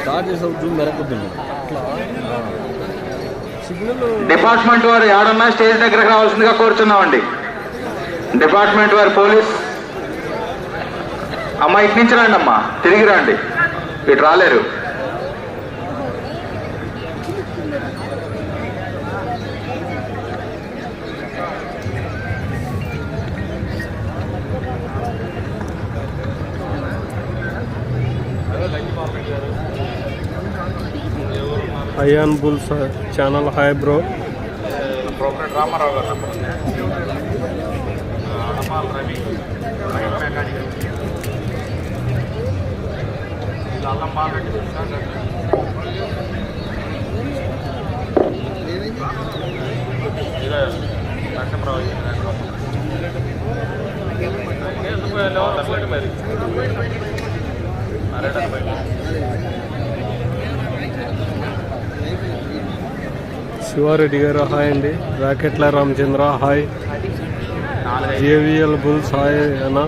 Start చేసే Zoom మెరకొద్దండి department వారు ఏడన్నా స్టేజ్ దగ్గరకు రావాల్సిందిగా కోరుచున్నామండి. డిపార్ట్మెంట్ వారు పోలీస్ అమ్మా ఇటు నుంచి రండి అమ్మా తిరిగి రండి. ఇటు రాలేరు. Ayan bulls channel. Hi bro. Ramarao garu Ravi mechanic. Allam Balareddy Sivareddy garu hi అండి. Raketla Ramachandra hi. JVL bulls hi అన్న.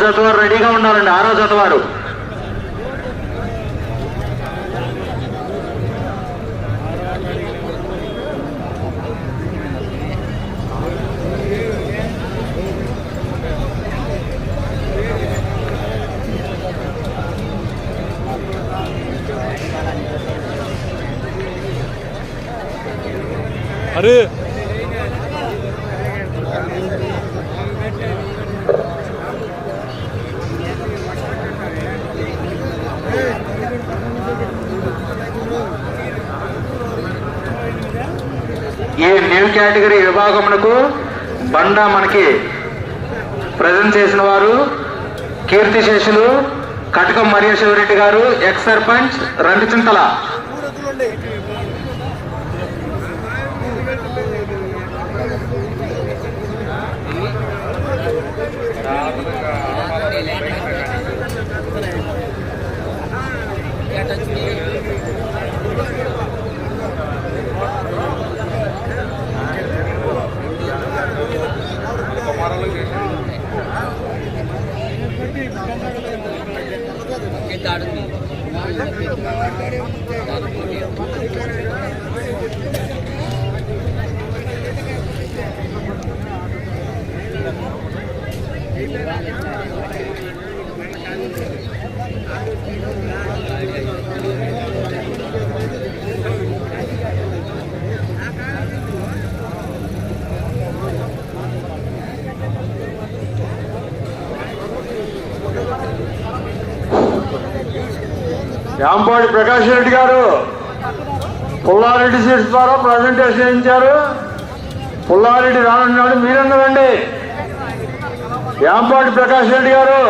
జత వారు రెడీగా ఉండాలండి ఆరో జత వారు అరే ఈ న్యూ కేటగిరీ విభాగమునకు బండ మనకి ప్రజెంట్ చేసిన వారు కీర్తి శేషులు కటకం మరియ శివరెడ్డి గారు ఎక్స్ సర్పంచ్ రంగచింతల. దాడుతుంది యాంపాడి ప్రకాష్ రెడ్డి గారు పుల్లారెడ్డి సీట్స్ ద్వారా ప్రజెంటేషన్ చేయించారు పుల్లారెడ్డి రానున్నాడు మీరన్నదండి యాంపాడి ప్రకాష్ రెడ్డి గారు.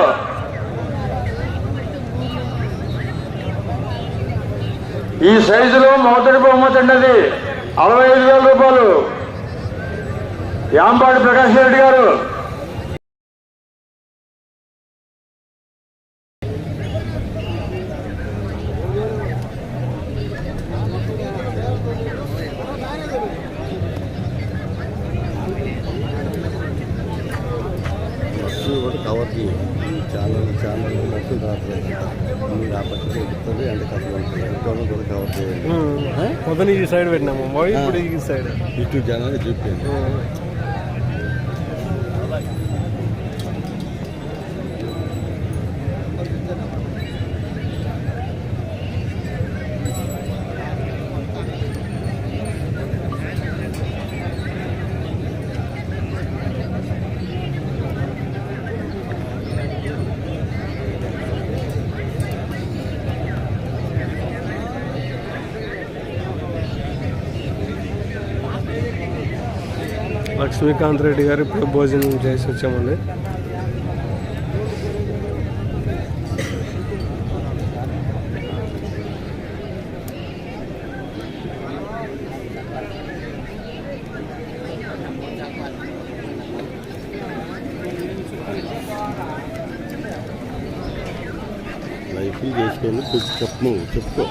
ఈ సైజులో మొదటి బహుమతి అండి అది అరవై ఐదు వేల రూపాయలు. యాంపాడి ప్రకాష్ రెడ్డి గారు బస్సు కూడా కవర్ చేయాలి ఛానల్ ఛానల్ బస్సు రావట్లేదు మీరు ఆ పక్కన చెప్తుంది అంటే కష్టం ఇంకోటి కూడా కవర్ చేయాలి పొద్దున ఈ సైడ్ పెట్టినాము ఇప్పుడు ఈ సైడ్. యూట్యూబ్ ఛానల్ చూపించండి లక్ష్మీకాంత్ రెడ్డి గారు ఇప్పుడు భోజనం చేసి వచ్చామండి. లైఫ్ చేసుకొని చెప్పము చెప్పుకో.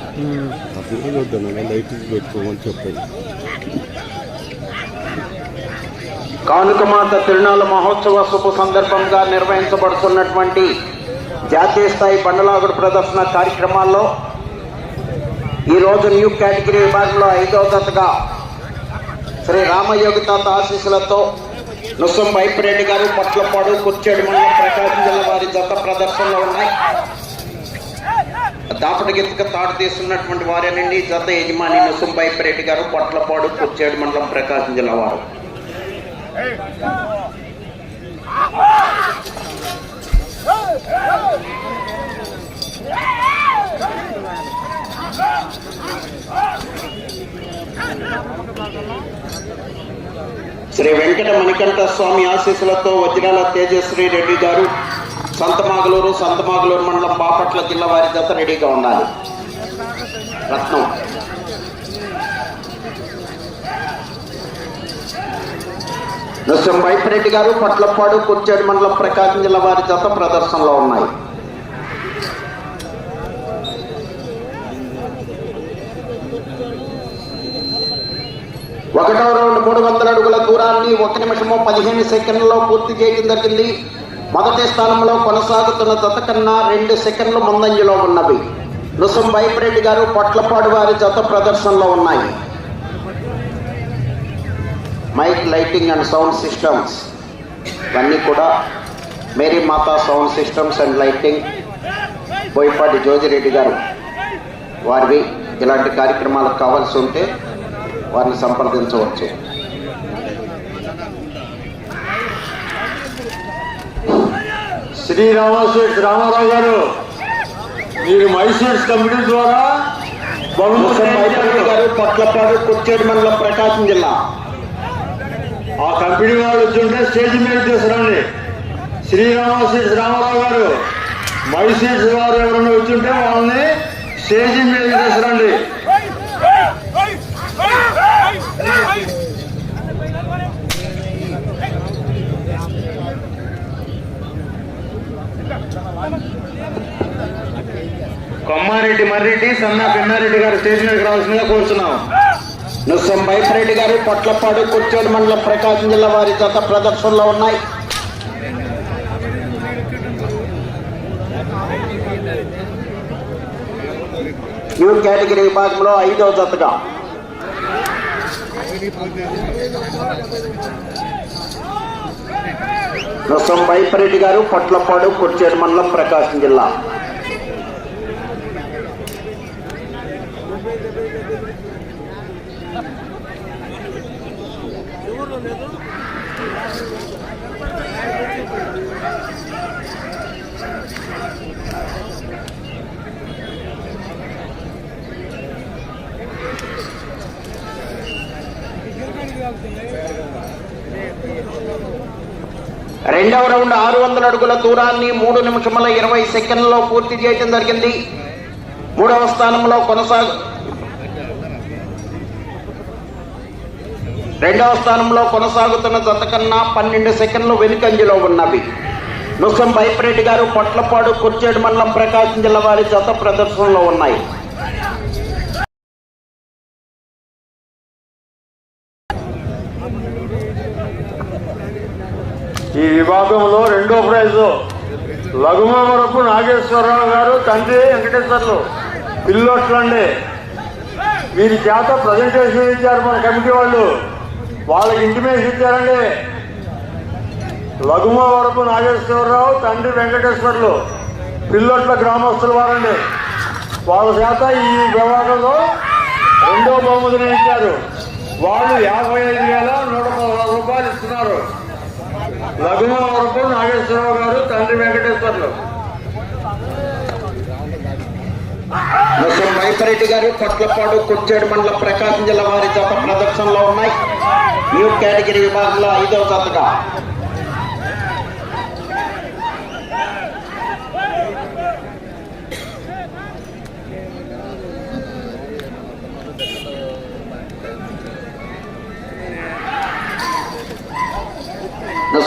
అప్పుడు వద్దాను లైఫ్ పెట్టుకోమని చెప్పాను. కానుకమాత తిరునాళ్ళ మహోత్సవ శుభ సందర్భంగా నిర్వహించబడుతున్నటువంటి జాతీయ స్థాయి బండలాగుడు ప్రదర్శన కార్యక్రమాల్లో ఈరోజు న్యూ కేటగిరీ విభాగంలో ఐదవ దశగా శ్రీ రామయోగి తాత ఆశీస్సులతో నుస్సం వైపురెడ్డి గారు పట్లపాడు కుర్చేడు మండలం ప్రకాశం జిల్లా వారి జత ప్రదర్శనలో ఉన్నాయి. దాపటి గెత్తుక తాడు తీస్తున్నటువంటి వారేనండి జత యజమాని నుస్సం వైపురెడ్డి గారు పట్లపాడు కుర్చేడు మండలం ప్రకాశం జిల్లా వారు. శ్రీ వెంకట మణికంఠ స్వామి ఆశీస్సులతో వజ్రాల తేజశ్రీ రెడ్డి గారు సంతమాగలూరు సంతమాగలూరు మండలం బాపట్ల జిల్లా వారి జత రెడీగా ఉండాలి రత్నం. నృత్యం వైపరెడ్డి గారు పట్లపాడు కుర్చేడు మండలం ప్రకాశం జిల్లా వారి జత ప్రదర్శనలో ఉన్నాయి. ఒకటో రౌండ్ మూడు వందల అడుగుల దూరాన్ని ఒక నిమిషము పదిహేను సెకండ్లలో పూర్తి చేయడం జరిగింది. మొదటి స్థానంలో కొనసాగుతున్న జత కన్నా రెండు సెకండ్లు ముందంజలో ఉన్నవి. నృసం వైపరెడ్డి గారు పొట్లపాడు వారి జత ప్రదర్శనలో ఉన్నాయి. Mike lighting and sound systems ఇవన్నీ కూడా Mary Mata sound systems and lighting Boyapati Jojireddy garu వారివి ఇలాంటి కార్యక్రమాలకు కావాల్సి ఉంటే వారిని సంప్రదించవచ్చు. శ్రీరామశ్వరి రామారావు గారు మీరు మైసూర్స్ కమిటీ ద్వారా బహుమతి గారు పొట్లపాడు కుర్చేడు మండలం ప్రకాశం జిల్లా. ఆ కంపెనీ వాళ్ళు వచ్చుంటే స్టేజ్ మీద తీసుకురండి. శ్రీరామశ్వరి రామారావు గారు మైసూర్స్ వారు ఎవరైనా వచ్చుంటే వాళ్ళని స్టేజ్ మీద తీసుకురండి. కొమ్మారెడ్డి మర్రెడ్డి సన్నా పిన్నారెడ్డి గారు స్టేజ్ మీదకి రావాల్సిందిగా కోరుతున్నాం నృసం వైపరెడ్డి గారు పొట్లపాడు కుర్చేడు మండలం ప్రకాశం జిల్లా వారి జత ప్రదర్శనలో ఉన్నాయి. న్యూ కేటగిరీ విభాగంలో ఐదవ జతగా. నృసం రెడ్డి గారు పొట్లపాడు కుర్చేడు మండలం ప్రకాశం జిల్లా. రెండవ రౌండ్ ఆరు వందల అడుగుల దూరాన్ని మూడు నిమిషముల ఇరవై సెకండ్లలో పూర్తి చేయడం జరిగింది. మూడవ స్థానంలో కొనసాగు రెండవ స్థానంలో కొనసాగుతున్న జతకన్నా పన్నెండు సెకండ్లు వెనుకంజలో ఉన్నవి. నుసం బైపరెడ్డి గారు పొట్లపాడు కుర్చేడు మండలం ప్రకాశం జిల్లా వారి జత ప్రదర్శనలో ఉన్నాయి. రెండో లఘుమామరపు నాగేశ్వరరావు గారు తండ్రి వెంకటేశ్వర్లు పిల్లోట్లండి. వీరి చేత ప్రజెంటేషన్ ఇచ్చారు మన కమిటీ వాళ్ళు. వాళ్ళకి ఇంటిమేషన్ ఇచ్చారండి. లఘుమావరపు నాగేశ్వరరావు తండ్రి వెంకటేశ్వర్లు పిల్లోట్ల గ్రామస్తుల వారండి. వాళ్ళ చేత ఈ వివాదంలో రెండో బహుమతిని ఇచ్చారు. వాళ్ళు యాభై ఐదు వేల నూట పదహారు రూపాయలు ఇస్తున్నారు. లఘుమావరపు నాగేశ్వరరావు గారు తండ్రి వెంకటేశ్వర్లు. నృసం బైపరెడ్డి గారు కొట్లపాడు కుర్చేడు మండల ప్రకాశం జిల్లా వారి జత ప్రదర్శనలో ఉన్నాయి. న్యూ కేటగిరీ విభాగంలో ఐదవ జతగా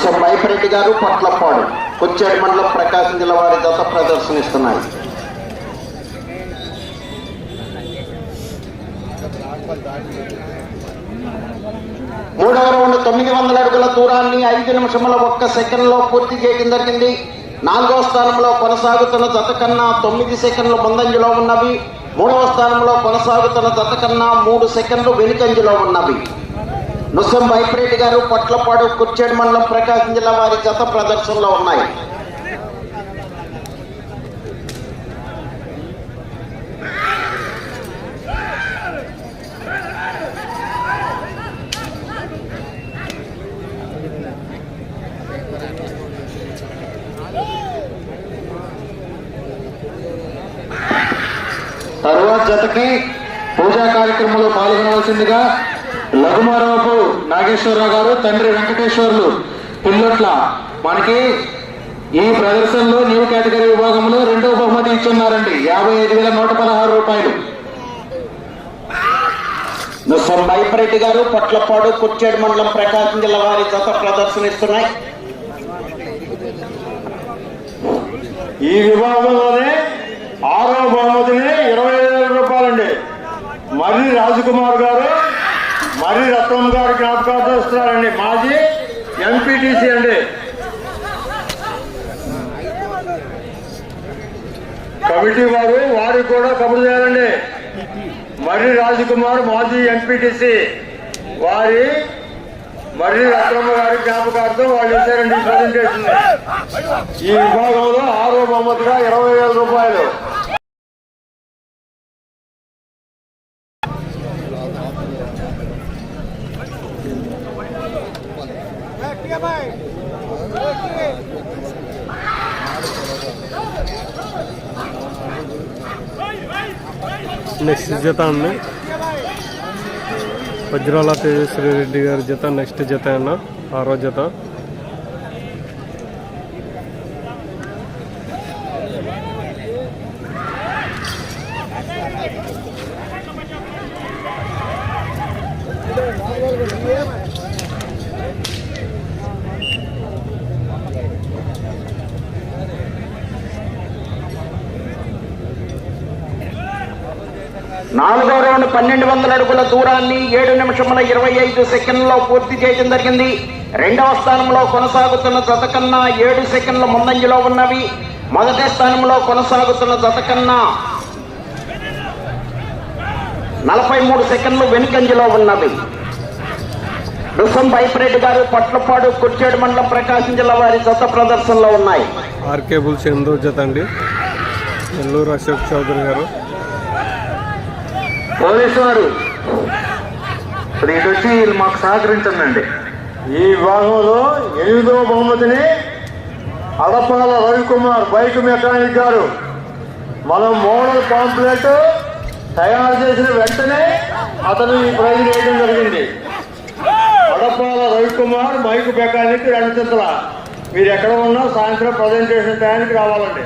నర్సం మైపరెడ్డి గారు పట్లపాడు కొచ్చేడు మండలం ప్రకాశం జిల్లా వారి జత ప్రదర్శనిస్తున్నాయి. మూడవ రౌండ్ తొమ్మిది వందల అడుగుల దూరాన్ని ఐదు నిమిషముల ఒక్క సెకండ్లో పూర్తి చేయడం జరిగింది. నాలుగో స్థానంలో కొనసాగుతున్న జత కన్నా తొమ్మిది సెకండ్లు ముందంజలో ఉన్నవి. మూడవ స్థానంలో కొనసాగుతున్న జత కన్నా మూడు సెకండ్లు వెనుకంజలో ఉన్నవి. నుసం వైప్రెడ్డి గారు పొట్లపాడు కుర్చేడు మండలం ప్రకాశం జిల్లా వారి జత ప్రదర్శనలో ఉన్నాయి. తరువాత జతకి పూజా కార్యక్రమంలో పాల్గొనవలసిందిగా లఘుమారావు నాగేశ్వరరావు గారు తండ్రి వెంకటేశ్వర్లు. పిల్లట్ల మనకి ఈ ప్రదర్శనలో న్యూ కేటగిరీ విభాగంలో రెండో బహుమతి ఇచ్చున్నారండి. యాభై ఐదు వేల నూట పదహారు రూపాయలు. సంబైపరెడ్డి గారు పొట్లపాడు కుర్చేడు మండలం ప్రకాశం జిల్లా వారి జత ప్రదర్శనిస్తున్నాయి. ఈ విభాగంలోనే ఆరో బహుమతిని ఇరవై వేల రూపాయలండి. మర్రి రాజకుమార్ గారు హరిరత్నం గారు జ్ఞాపకాలు వస్తున్నారండి. మాజీ ఎంపీటీసీ అండి. కమిటీ వారు వారికి కూడా కబురు చేయాలండి. మర్రి రాజకుమార్ మాజీ ఎంపీటీసీ వారి మర్రి రత్నమ్మ గారి జ్ఞాపకార్థం వాళ్ళు ఇచ్చారండి ప్రజెంటేషన్. ఈ విభాగంలో ఆరో బహుమతిగా ఇరవై వేల రూపాయలు. నెక్స్ట్ జత అండి వజ్రాల తేజశ్వరి రెడ్డి గారి జత నెక్స్ట్ జత అన్న ఆరో జత. నాలుగో రౌండ్ పన్నెండు వందల అడుగుల దూరాన్ని ఏడు నిమిషముల ఇరవై ఐదు సెకండ్లో పూర్తి చేయడం జరిగింది. రెండవ స్థానంలో కొనసాగుతున్న జత కన్నా ఏడు సెకండ్ల ముందంజలో ఉన్నవి. మొదటి స్థానంలో కొనసాగుతున్న జత కన్నా నలభై మూడు సెకండ్లు వెనుకంజలో ఉన్నవి. రుసం బైపరెడ్డి గారు పట్లపాడు కుర్చేడు మండలం ప్రకాశం జిల్లా వారి జత ప్రదర్శనలో ఉన్నాయి. ఆర్కే బుల్స్ జత అండి. నెల్లూరు అశోక్ చౌదరి గారు. పోలీసు వారు ఇప్పుడు ఇటు వచ్చి వీళ్ళు మాకు సహకరించండి ఈ విభాగంలో ఎనిమిదవ బహుమతిని అడపాల రవికుమార్ బైక్ మెకానిక్ గారు మనం మోడల్ పాంప్లెట్ తయారు చేసిన వెంటనే అతను ఈ ప్రైజ్ వేయడం జరిగింది. అడపాల రవికుమార్ బైక్ మెకానిక్ రెండు చిత్ర మీరు ఎక్కడ ఉన్నా సాయంత్రం ప్రజెంటేషన్ టైంకి రావాలండి.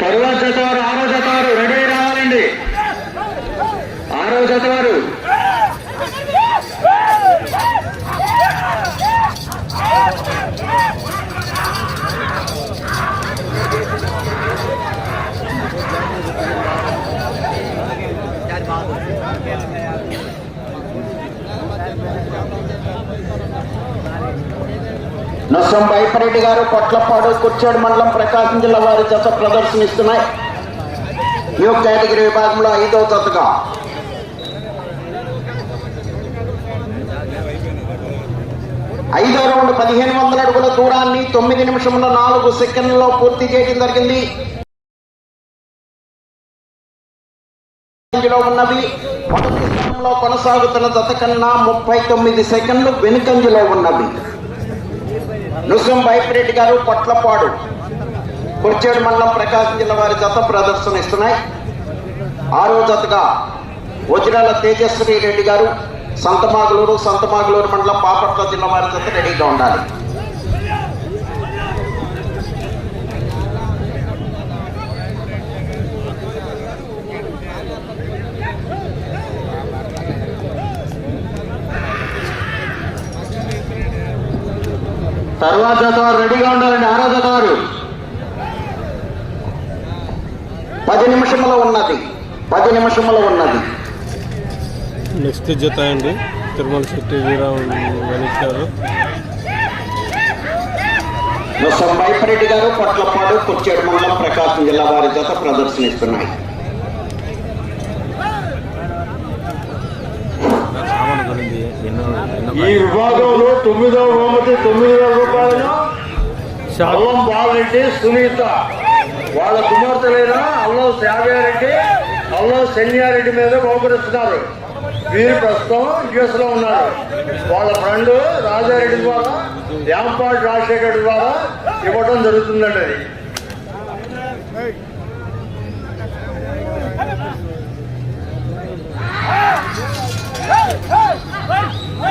తరువాత జత వారు ఆరో జత వారు రెడీ రావాలండి. ఆరో జత వారు నొస్సం బైపరెడ్డి గారు కొట్లపాడు కుర్చేడు మండలం ప్రకాశం జిల్లా వారి జత ప్రదర్శనిస్తున్నాయి. న్యూ కేటగిరీ విభాగంలో ఐదవ జతగా. ఐదో రౌండ్ పదిహేను వందల అడుగుల దూరాన్ని తొమ్మిది నిమిషంలో నాలుగు సెకండ్లలో పూర్తి చేయడం జరిగింది. ఉన్నవి మొదటి స్థానంలో కొనసాగుతున్న జత కన్నా ముప్పై తొమ్మిది సెకండ్లు వెనుకంజలో ఉన్నవి. నుసం బైపిరెడ్డి గారు పొట్లపాడు. కుర్చేడు మండలం ప్రకాశం జిల్లా వారి జత ప్రదర్శన ఇస్తున్నాయి. ఆరో జతగా వజ్రాల తేజస్వి రెడ్డి గారు సంతమాగులూరు సంతమాగులూరు మండలం పాపట్ల జిల్లా వారి జత రెడీగా ఉండాలి. తర్వాత జత వారు రెడీగా ఉండాలండి ఆరో జత వారు పది నిమిషముల ఉన్నది పది నిమిషముల ఉన్నది. నెక్స్ట్ జత అండి తిరుమల శెట్టి వీరా గణేష్ గారు నొసం వైపరెడ్డి గారు పొట్లపాడు కొచ్చేడు మండలం ప్రకాశం జిల్లా వారి జత ప్రదర్శనిస్తున్నాయి. ఈ విభాగంలో తొమ్మిదవ బహుమతి తొమ్మిది వేల రూపాయలను షాక్ అల్లం బాలరెడ్డి సునీత వాళ్ళ కుమార్తెలైన అల్లం శావ్యారెడ్డి అల్లం శన్యారెడ్డి మీద బహుకరిస్తున్నారు వీరు ప్రస్తుతం యుఎస్లో ఉన్నారు వాళ్ళ ఫ్రెండ్ రాజారెడ్డి ద్వారా యాంపాటి రాజశేఖర్ ద్వారా ఇవ్వడం జరుగుతుందండి అది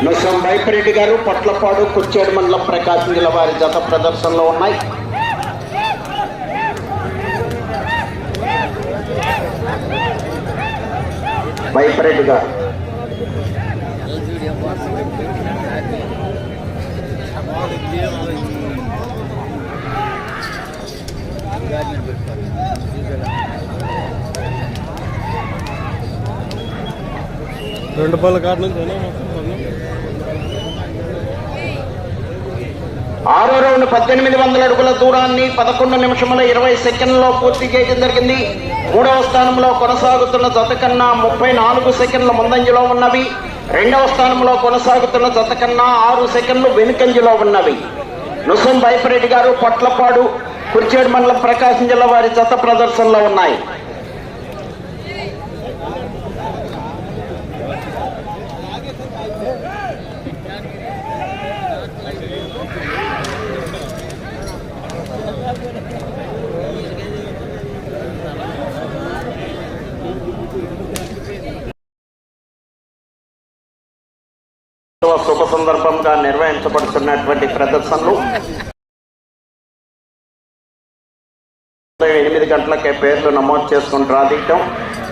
నొసం వైపరెడ్డి గారు పొట్లపాడు కుర్చేడు మండలం ప్రకాశం జిల్లా వారి జత ప్రదర్శనలో ఉన్నాయి. వైపరెడ్డి గారు. రెండు పళ్ళ కాడ నుంచి ఆరో రౌండ్ పద్దెనిమిది వందల అడుగుల దూరాన్ని పదకొండు నిమిషముల ఇరవై సెకండ్లలో పూర్తి చేయడం జరిగింది. మూడవ స్థానంలో కొనసాగుతున్న జత కన్నా ముప్పై నాలుగు సెకండ్ల ముందంజలో ఉన్నవి. రెండవ స్థానంలో కొనసాగుతున్న జత కన్నా ఆరు సెకండ్లు వెనుకంజలో ఉన్నవి. నుసం బైపరెడ్డి గారు పొట్లపాడు కుర్చేడు మండలం ప్రకాశం జిల్లా వారి జత ప్రదర్శనలో ఉన్నాయి శుభ సందర్భంగా నిర్వహించబడుతున్నటువంటి ప్రదర్శనలు. ఎనిమిది గంటలకే పేర్లు నమోదు చేసుకుని రాదీయటం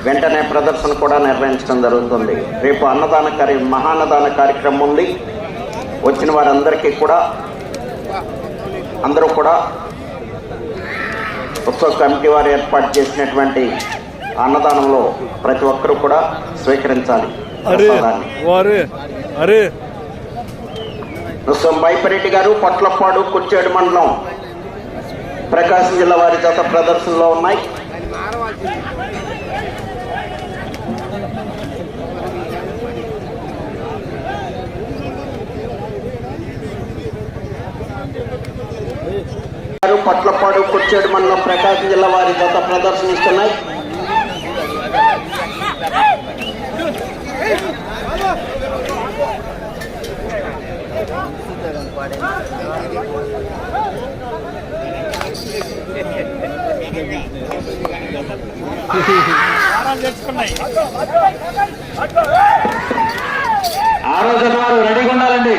వెంటనే ప్రదర్శన కూడా నిర్వహించడం జరుగుతుంది. రేపు అన్నదాన కార్య మహాన్నదాన కార్యక్రమం ఉంది. వచ్చిన వారందరికీ కూడా అందరూ కూడా ఉత్సవ కమిటీ వారు ఏర్పాటు చేసినటువంటి అన్నదానంలో ప్రతి ఒక్కరూ కూడా స్వీకరించాలి. అరే అరే. నృత్యం బైపరెడ్డి గారు పొట్లపాడు కుర్చేడు మండలం ప్రకాశం జిల్లా వారి జత ప్రదర్శనలో ఉన్నాయి. గారు పొట్లపాడు కుర్చేడు మండలం ప్రకాశం జిల్లా వారి జత ప్రదర్శనిస్తున్నాయి. ఆరో జత వారు రెడీగా ఉండాలండి.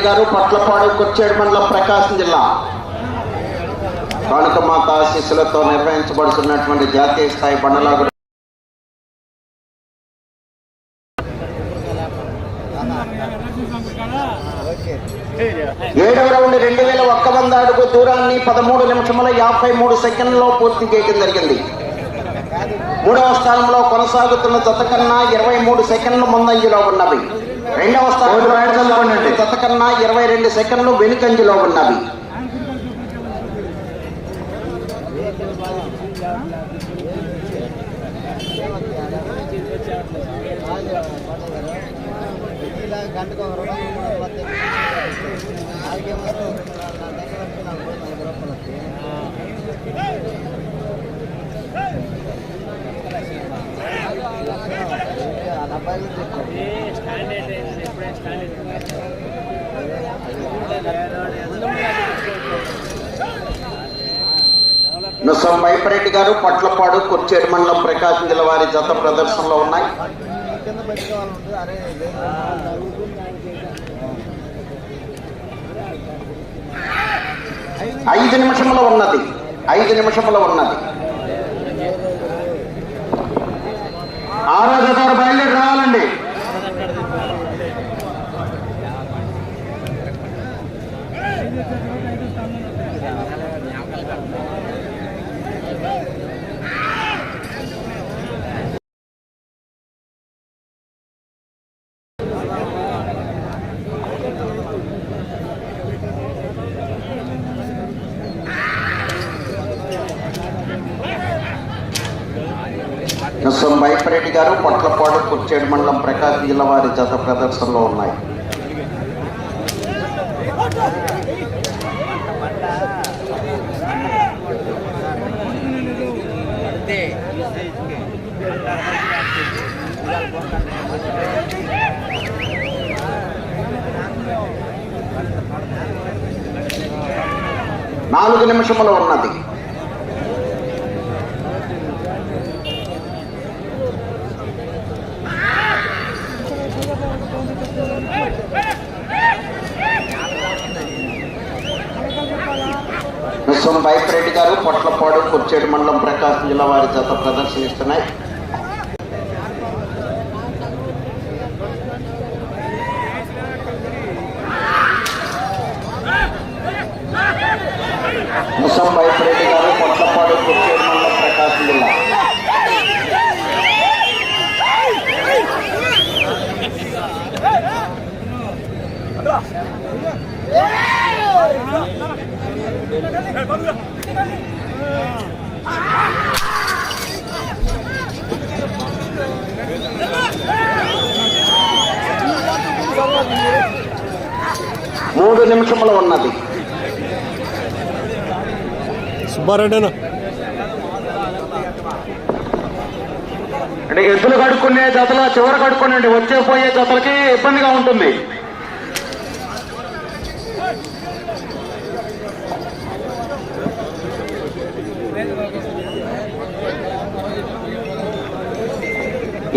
గారు పొట్లపాడు మండలం ప్రకాశం జిల్లా. కానుకమాత ఆశీస్సులతో నిర్వహించబడుతున్నటువంటి జాతీయ స్థాయి బండలాగు ఏడవ రౌండ్ రెండు వేల ఒక్క వంద అడుగు దూరాన్ని పదమూడు నిమిషముల యాభై మూడు సెకండ్లలో పూర్తి చేయడం జరిగింది మూడవ స్థానంలో కొనసాగుతున్న జత కన్నా ఇరవై మూడు సెకండ్లు ముందంజలో ఉన్నవి రెండవ స్థానంలో జత కన్నా ఇరవై రెండు సెకండ్లు వెనుకంజలో ఉన్నవి మైపరెడ్డి గారు పట్లపాడు కుర్చేర్మన్ల ప్రకాశం జిల్లా వారి జత ప్రదర్శనలో ఉన్నాయి. ఐదు నిమిషముల ఉన్నది. ఐదు నిమిషముల ఉన్నది. ఆరో జత బయలుదేరి రావాలండి. సో వైపరెడ్డి గారు పొట్లపాడు కుర్చేడు మండలం ప్రకాశం జిల్లా వారి జత ప్రదర్శనలో ఉన్నాయి. నాలుగు నిమిషములు ఉన్నది. విశ్వం బైపరెడ్డి గారు పొట్లపాడు కుర్చేడు మండలం ప్రకాశం జిల్లా వారి జత ప్రదర్శనిస్తున్నాయి. సుబ్బారెడ్డేనా అంటే ఎద్దులు కడుక్కునే జతల చివర కడుక్కోనండి వచ్చే పోయే జతలకి ఇబ్బందిగా ఉంటుంది.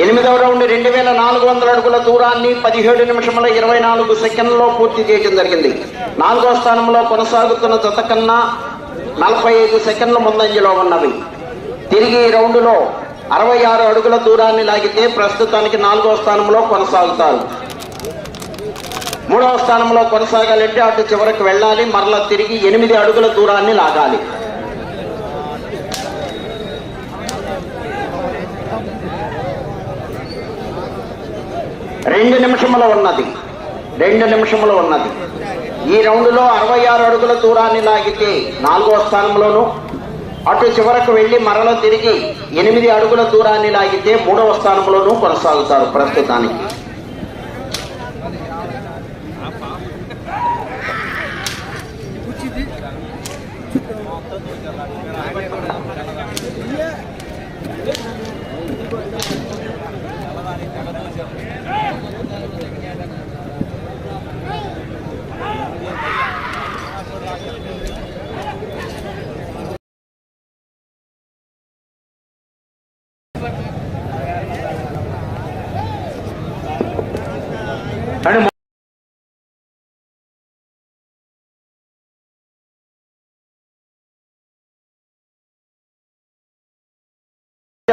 ఎనిమిదవ రౌండ్ రెండు వేల నాలుగు వందల అడుగుల దూరాన్ని పదిహేడు నిమిషముల ఇరవై నాలుగు సెకండ్లలో పూర్తి చేయడం జరిగింది. నాలుగో స్థానంలో కొనసాగుతున్న జత కన్నా నలభై ఐదు సెకండ్ల ముందంజలో ఉన్నవి. తిరిగి రౌండ్లో అరవై ఆరు అడుగుల దూరాన్ని లాగితే ప్రస్తుతానికి నాలుగో స్థానంలో కొనసాగుతారు. మూడవ స్థానంలో కొనసాగాలంటే అటు చివరికి వెళ్ళాలి మరలా తిరిగి ఎనిమిది అడుగుల దూరాన్ని లాగాలి. రెండు నిమిషములు ఉన్నది. రెండు నిమిషములు ఉన్నది. ఈ రౌండ్లో అరవై ఆరు అడుగుల దూరాన్ని లాగితే నాలుగో స్థానంలోను అటు చివరకు వెళ్ళి మరల తిరిగి ఎనిమిది అడుగుల దూరాన్ని లాగితే మూడవ స్థానంలోనూ కొనసాగుతారు ప్రస్తుతానికి.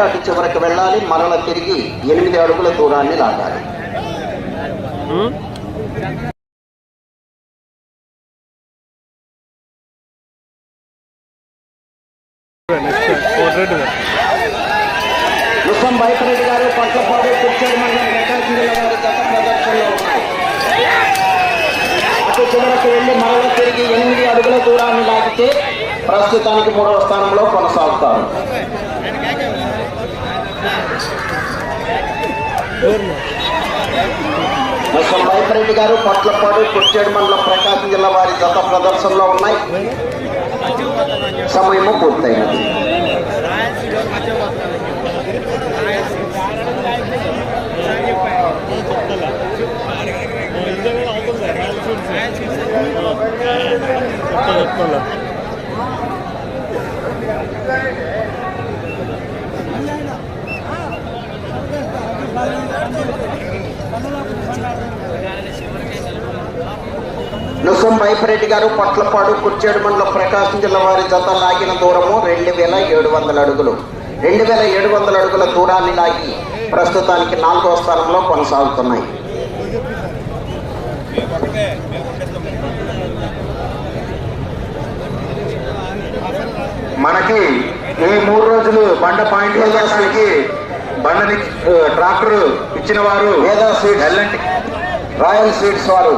అటు చివరకు వెళ్ళాలి మరల తిరిగి ఎనిమిది అడుగుల దూరాన్ని లాగాలి. విశ్వం బైపరెడ్డి గారు పట్లపాడు కుర్చేడు మండలం జిల్లా వారి గత ప్రదర్శనలో ఉన్నాయి. అటు చివరకు వెళ్ళి మరల తిరిగి ఎనిమిది అడుగుల దూరాన్ని లాగితే ప్రస్తుతానికి మూడవ స్థానంలో కొనసాగుతారు విశ్వం బైపరెడ్డి గారు పట్లపాడు కుర్చేడు మండలం ప్రకాశం జిల్లా వారి గత ప్రదర్శనలో ఉన్నాయి సమయము పూర్తయినది చెప్తా చెప్తా నుసం వైపరెడ్డి గారు పట్లపాడు కుర్చేడు మండలం ప్రకాశం జిల్లా వారి జత లాగిన దూరము రెండు వేల ఏడు వందల అడుగులు. రెండు వేల ఏడు వందల అడుగుల దూరాన్ని లాగి ప్రస్తుతానికి నాలుగో స్థానంలో కొనసాగుతున్నాయి. మనకి ఈ మూడు రోజులు బండ పాయింట్ వేయడానికి బండని ట్రాక్టర్ ఇచ్చిన వారు రాయల్ సీడ్స్ వారు.